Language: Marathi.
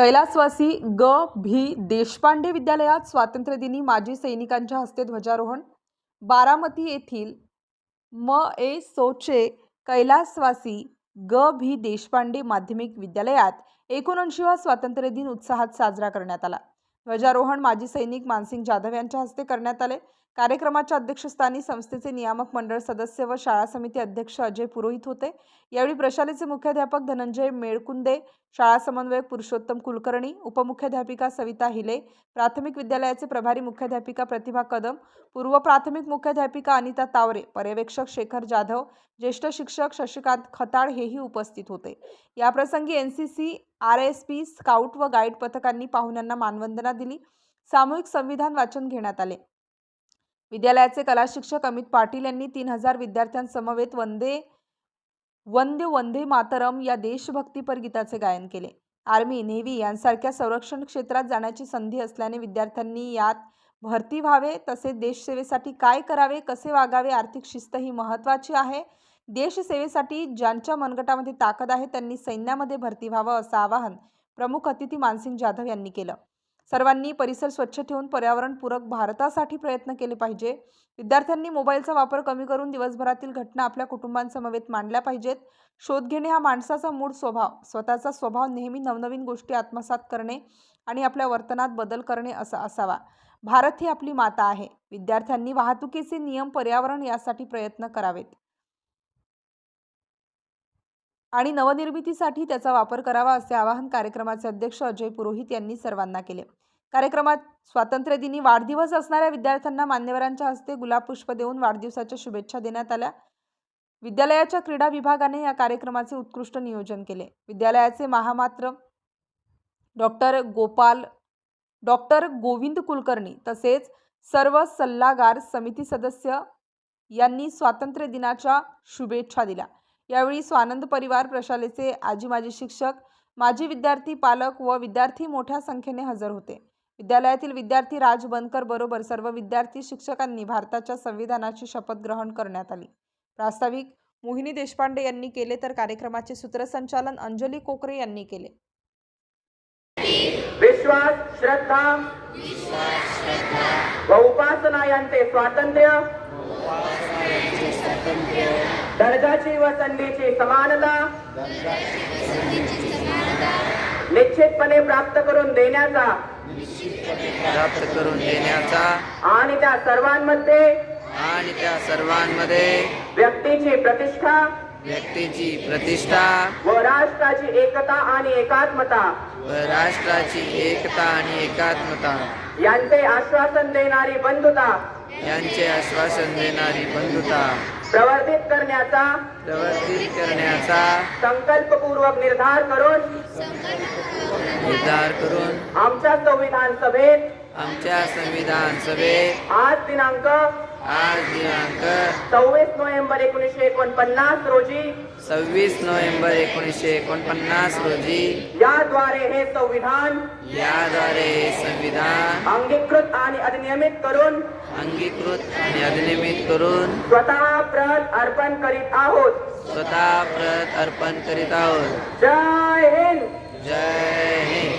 कैलासवासी ग भी देशपांडे विद्यालयात स्वातंत्र्यदिनी माजी सैनिकांच्या हस्ते ध्वजारोहण. बारामती येथील म ए सोचे कैलासवासी ग भी देशपांडे माध्यमिक विद्यालयात एकोणऐंशीवा स्वातंत्र्य दिन उत्साहात साजरा करण्यात आला. ध्वजारोहण माजी सैनिक मानसिंग जाधव यांच्या हस्ते करण्यात आले. कार्यक्रमाच्या अध्यक्षस्थानी संस्थेचे नियामक मंडळ सदस्य व शाळा समिती अध्यक्ष अजय पुरोहित होते. यावेळी प्रशालेचे मुख्याध्यापक धनंजय मेळकुंदे शाळा समन्वयक पुरुषोत्तम कुलकर्णी उपमुख्याध्यापिका सविता हिले प्राथमिक विद्यालयाचे प्रभारी मुख्याध्यापिका प्रतिभा कदम पूर्व प्राथमिक मुख्याध्यापिका अनिता तावरे पर्यवेक्षक शेखर जाधव ज्येष्ठ शिक्षक शशिकांत खताळ हेही उपस्थित होते. याप्रसंगी N C C R S P scout व गाईड पथकांनी पाहुण्यांना मानवंदना दिली. सामूहिक संविधान वाचन घेण्यात आले. विद्यालयाचे कला शिक्षक अमित पाटील यांनी तीन हजार विद्यार्थ्यांसमवेत वंदे वंदे वंदे मातरम या देशभक्तीपर गीताचे गायन केले. आर्मी नेव्ही यांसारख्या संरक्षण क्षेत्रात जाण्याची संधी असल्याने विद्यार्थ्यांनी यात भरती व्हावे तसेच देशसेवेसाठी काय करावे कसे वागावे आर्थिक शिस्त ही महत्त्वाची आहे. देशसेवेसाठी ज्यांच्या मनगटामध्ये ताकद आहे त्यांनी सैन्यामध्ये भरती व्हावं असं आवाहन प्रमुख अतिथी मानसिंग जाधव यांनी केलं. सर्वांनी परिसर स्वच्छ ठेवून पर्यावरणपूरक भारतासाठी प्रयत्न केले पाहिजे. विद्यार्थ्यांनी मोबाईलचा वापर कमी करून दिवसभरातील घटना आपल्या कुटुंबांसमवेत मांडल्या पाहिजेत. शोध घेणे हा माणसाचा मूळ स्वभाव स्वतःचा स्वभाव नेहमी नवनवीन गोष्टी आत्मसात करणे आणि आपल्या वर्तनात बदल करणे असा असावा. भारत ही आपली माता आहे. विद्यार्थ्यांनी वाहतुकीचे नियम पर्यावरण यासाठी प्रयत्न करावेत. आणि नवनिर्मितीसाठी त्याचा वापर करावा असे आवाहन कार्यक्रमाचे अध्यक्ष अजय पुरोहित यांनी सर्वांना केले. कार्यक्रमात स्वातंत्र्यदिनी वाढदिवस असणाऱ्या विद्यार्थ्यांना मान्यवरांच्या हस्ते गुलाब पुष्प देऊन वाढदिवसाच्या शुभेच्छा देण्यात आल्या. विद्यालयाच्या क्रीडा विभागाने या कार्यक्रमाचे उत्कृष्ट नियोजन केले. विद्यालयाचे महामात्र डॉक्टर गोपाल डॉक्टर गोविंद कुलकर्णी तसेच सर्व सल्लागार समिती सदस्य यांनी स्वातंत्र्य दिनाच्या शुभेच्छा दिल्या. यावेळी स्वानंद परिवार प्रशालेचे आजी माजी शिक्षक माजी विद्यार्थी पालक व विद्यार्थी मोठ्या संख्येने हजर होते. विद्यालयातील विद्यार्थी राज बनकर बरोबर सर्व विद्यार्थी शिक्षकांनी भारताच्या संविधानाची शपथ ग्रहण करण्यात आली. प्रास्ताविक मोहिनी देशपांडे यांनी केले तर कार्यक्रमाचे सूत्रसंचालन अंजली कोकरे यांनी केले. विश्वास श्रद्धा व उपासना यांचे स्वातंत्र्य. दर्जाची व संधीची समानता निश्चितपणे प्राप्त करून देण्याचा प्राप्त करून देण्याचा आणि त्या सर्वांमध्ये आणि त्या सर्वांमध्ये व्यक्तीची प्रतिष्ठा व्यक्तीची प्रतिष्ठा व राष्ट्राची एकता आणि एकात्मता व राष्ट्राची एकता आणि एकात्मता. यांचे आश्वासन देणारी बंधुता यांचे आश्वासन देणारी बंधुता. प्रवर्धित करण्याचा प्रवर्तित करण्याचा संकल्पपूर्वक निर्धार करून निर्धार करून आमच्या संविधान सभेत आमच्या संविधान सभेत आज दिनांक सव्वीस नोव्हेंबर एकोणीसशे एकोणपन्नास रोजी सव्वीस नोव्हेंबर एकोणीसशे एकोणपन्नास रोजी याद्वारे हे संविधान याद्वारे हे संविधान अंगीकृत आणि अधिनियमित करून अंगीकृत आणि अधिनियमित करून स्वतः प्रत अर्पण करीत आहोत. स्वतः प्रत अर्पण करीत आहोत. जय हिंद. जय हिंद.